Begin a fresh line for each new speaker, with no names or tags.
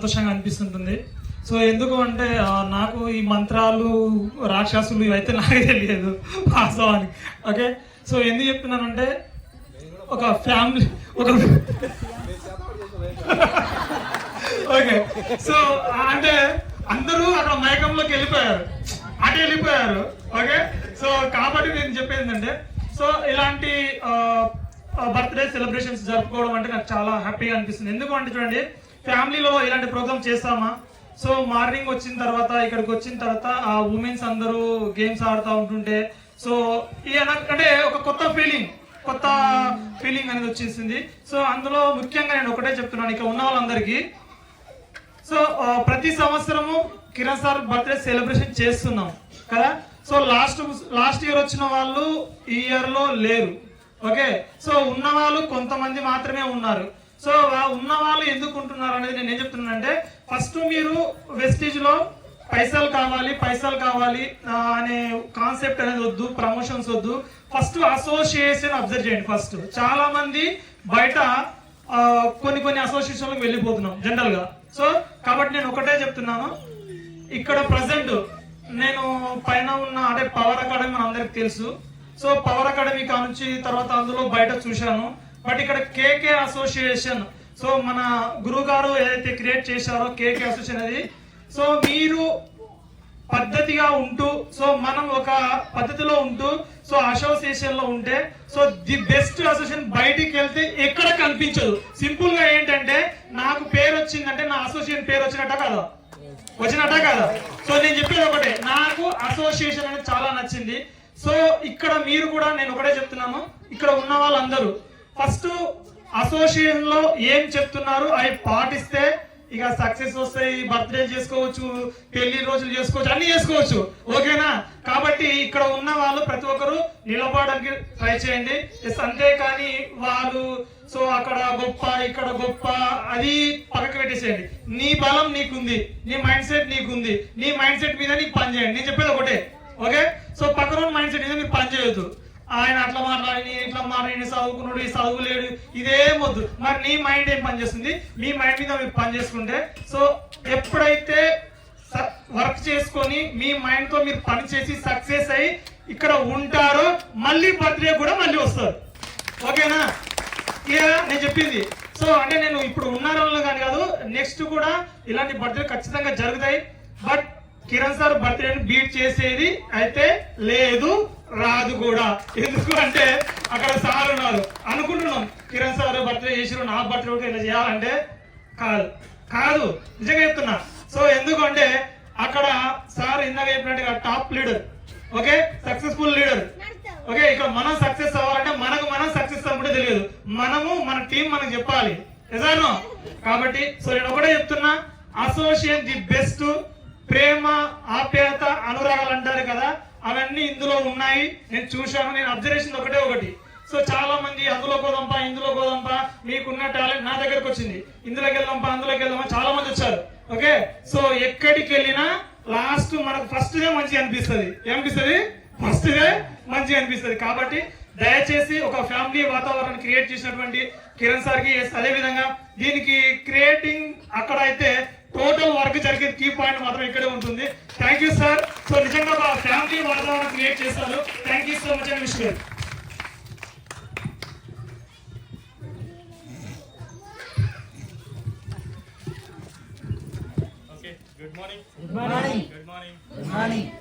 సంతోషంగా అనిపిస్తుంటుంది. సో ఎందుకు అంటే నాకు ఈ మంత్రాలు రాక్షసులు ఇవైతే నాకు తెలియదు వాస్తవానికి. ఓకే? సో ఎందుకు చెప్తున్నానంటే ఒక ఫ్యామిలీ ఒక ఓకే? సో అంటే అందరూ అక్కడ మైకంలోకి వెళ్ళిపోయారు. అటు వెళ్ళిపోయారు. ఓకే? సో కాబట్టి నేను చెప్పేది ఏంటంటే సో ఇలాంటి బర్త్డే సెలబ్రేషన్స్ జరుపుకోవడం అంటే నాకు చాలా హ్యాపీగా అనిపిస్తుంది. ఎందుకు అంటే చూడండి ఫ్యామిలీలో ఇలాంటి ప్రోగ్రామ్ చేస్తామా? సో మార్నింగ్ వచ్చిన తర్వాత ఇక్కడికి వచ్చిన తర్వాత ఆ ఉమెన్స్ అందరూ గేమ్స్ ఆడుతూ ఉంటుంటే సో అంటే ఒక కొత్త ఫీలింగ్ కొత్త ఫీలింగ్ అనేది వచ్చేసింది. సో అందులో ముఖ్యంగా నేను ఒకటే చెప్తున్నాను ఇక్కడ ఉన్న వాళ్ళందరికీ. సో ప్రతి సంవత్సరము కిరణ్ సార్ బర్త్డే సెలబ్రేషన్ చేస్తున్నాం కదా? సో లాస్ట్ లాస్ట్ ఇయర్ వచ్చిన వాళ్ళు ఈ ఇయర్లో లేరు ఓకే? సో ఉన్న వాళ్ళు కొంతమంది మాత్రమే ఉన్నారు. సో ఉన్న వాళ్ళు ఎందుకు ఉంటున్నారు అనేది నేను ఏం చెప్తున్నానంటే ఫస్ట్ మీరు వెస్టేజ్లో పైసలు కావాలి పైసలు కావాలి అనే కాన్సెప్ట్ అనేది వద్దు ప్రమోషన్స్ వద్దు. ఫస్ట్ అసోసియేషన్ అబ్జర్వ్ చేయండి ఫస్ట్. చాలా మంది బయట కొన్ని కొన్ని అసోసియేషన్లకు వెళ్ళిపోతున్నాం జనరల్గా సో కాబట్టి నేను ఒకటే చెప్తున్నాను. ఇక్కడ ప్రజెంట్ నేను పైన ఉన్న అంటే పవర్ అకాడమీ మనందరికి తెలుసు. సో పవర్ అకాడమీ కానుంచి తర్వాత అందులో బయట చూశాను. బట్ ఇక్కడ కేకే అసోసియేషన్ సో మన గురువు గారు ఏదైతే క్రియేట్ చేశారో కేకే అసోసియేషన్ అది సో మీరు పద్ధతిగా ఉంటూ సో మనం ఒక పద్ధతిలో ఉంటూ సో అసోసియేషన్లో ఉంటే సో ది బెస్ట్ అసోసియేషన్ బయటికి వెళ్తే ఎక్కడ కనిపించదు. సింపుల్గా ఏంటంటే నాకు పేరు వచ్చిందంటే నా అసోసియేషన్ పేరు వచ్చినట్ట కాదు? వచ్చినట్ట కాదు? సో నేను చెప్పేది ఒకటే నాకు అసోసియేషన్ అనేది చాలా నచ్చింది. సో ఇక్కడ మీరు కూడా నేను ఒకటే చెప్తున్నాను ఇక్కడ ఉన్న వాళ్ళందరూ ఫస్ట్ అసోసియేషన్లో ఏం చెప్తున్నారు? అవి పాటిస్తే ఇక సక్సెస్ వస్తాయి బర్త్డే చేసుకోవచ్చు పెళ్ళి రోజులు చేసుకోవచ్చు అన్ని చేసుకోవచ్చు. ఓకేనా? కాబట్టి ఇక్కడ ఉన్న వాళ్ళు ప్రతి ఒక్కరు నిలబడడానికి ట్రై చేయండి. అంతే అంతేకాని వాళ్ళు సో అక్కడ గొప్ప ఇక్కడ గొప్ప అది పక్కకు పెట్టేసేయండి. నీ బలం నీకుంది నీ మైండ్ సెట్ నీకుంది నీ మైండ్ సెట్ మీద నీకు పని చేయండి. నేను చెప్పేది ఒకటే ఓకే? సో పక్కన మైండ్ సెట్ మీద నీకు పని చేయొద్దు. ఆయన అట్లా మాట్లాడి ఇట్లా మాట్లాడి చదువుకున్నాడు ఈ చదువులేడు ఇదేం వద్దు మరి నీ మైండ్ ఏం పనిచేస్తుంది? మీ మైండ్ మీద మీరు పనిచేసుకుంటే సో ఎప్పుడైతే వర్క్ చేసుకొని మీ మైండ్తో మీరు పని చేసి సక్సెస్ అయ్యి ఇక్కడ ఉంటారో మళ్ళీ బర్త్డే కూడా మళ్ళీ వస్తారు. ఓకేనా? ఇక నేను చెప్పింది. సో అంటే నేను ఇప్పుడు ఉన్నారో కానీ కాదు నెక్స్ట్ కూడా ఇలాంటి బర్త్డే ఖచ్చితంగా జరుగుతాయి. బట్ కిరణ్ సార్ బర్త్డేని బీట్ చేసేది అయితే లేదు రాదు కూడా. ఎందుకు అంటే అక్కడ సార్ ఉన్నారు. అనుకుంటున్నాం కిరణ్ సార్ బర్త్డే చేసిరు నా బర్త్డే కూడా ఇలా చేయాలంటే కాదు. కాదు నిజంగా చెప్తున్నా. సో ఎందుకంటే అక్కడ సార్ ఇందాక చెప్పినట్టుగా top leader okay? Successful leader. Okay? ఇక్కడ మనం సక్సెస్ అవ్వాలంటే మనకు మనం సక్సెస్ అవ్వడం తెలియదు. మనము మన టీం మనకు చెప్పాలి. నిజాను కాబట్టి సో నేను ఒకటే చెప్తున్నా అసోసియేట్ ది బెస్ట్ ప్రేమ ఆప్యాయత అనురాగాలు అంటారు కదా అవన్నీ ఇందులో ఉన్నాయి. నేను చూశాను నేను అబ్జర్వేషన్ ఒకటే ఒకటి. సో చాలా మంది అందులో పోదంపా ఇందులో పోదంపా మీకున్న టాలెంట్ నా దగ్గరకు వచ్చింది. ఇందులోకి వెళ్దాంపా అందులోకి వెళ్దామా చాలా మంది వచ్చారు. ఓకే? సో ఎక్కడికి వెళ్ళినా లాస్ట్ మనకు ఫస్ట్ దే మంచిగా అనిపిస్తుంది. ఏమనిపిస్తుంది? ఫస్ట్ దే మంచిగా అనిపిస్తుంది. కాబట్టి దయచేసి ఒక ఫ్యామిలీ వాతావరణం క్రియేట్ చేసినటువంటి కిరణ్ సార్కి అదే విధంగా దీనికి క్రియేటింగ్ అక్కడ అయితే టోటల్ వర్క్ జరిగే కీ పాయింట్ మాత్రం ఇక్కడే ఉంటుంది థ్యాంక్ యూ సార్ సో నిజంగా ఒక ఫ్యామిలీ వాతావరణం క్రియేట్ చేస్తారు థ్యాంక్ యూ సో మచ్ అండి విష్ గారు
Okay, good morning.
Good morning.
Good morning.
Good morning.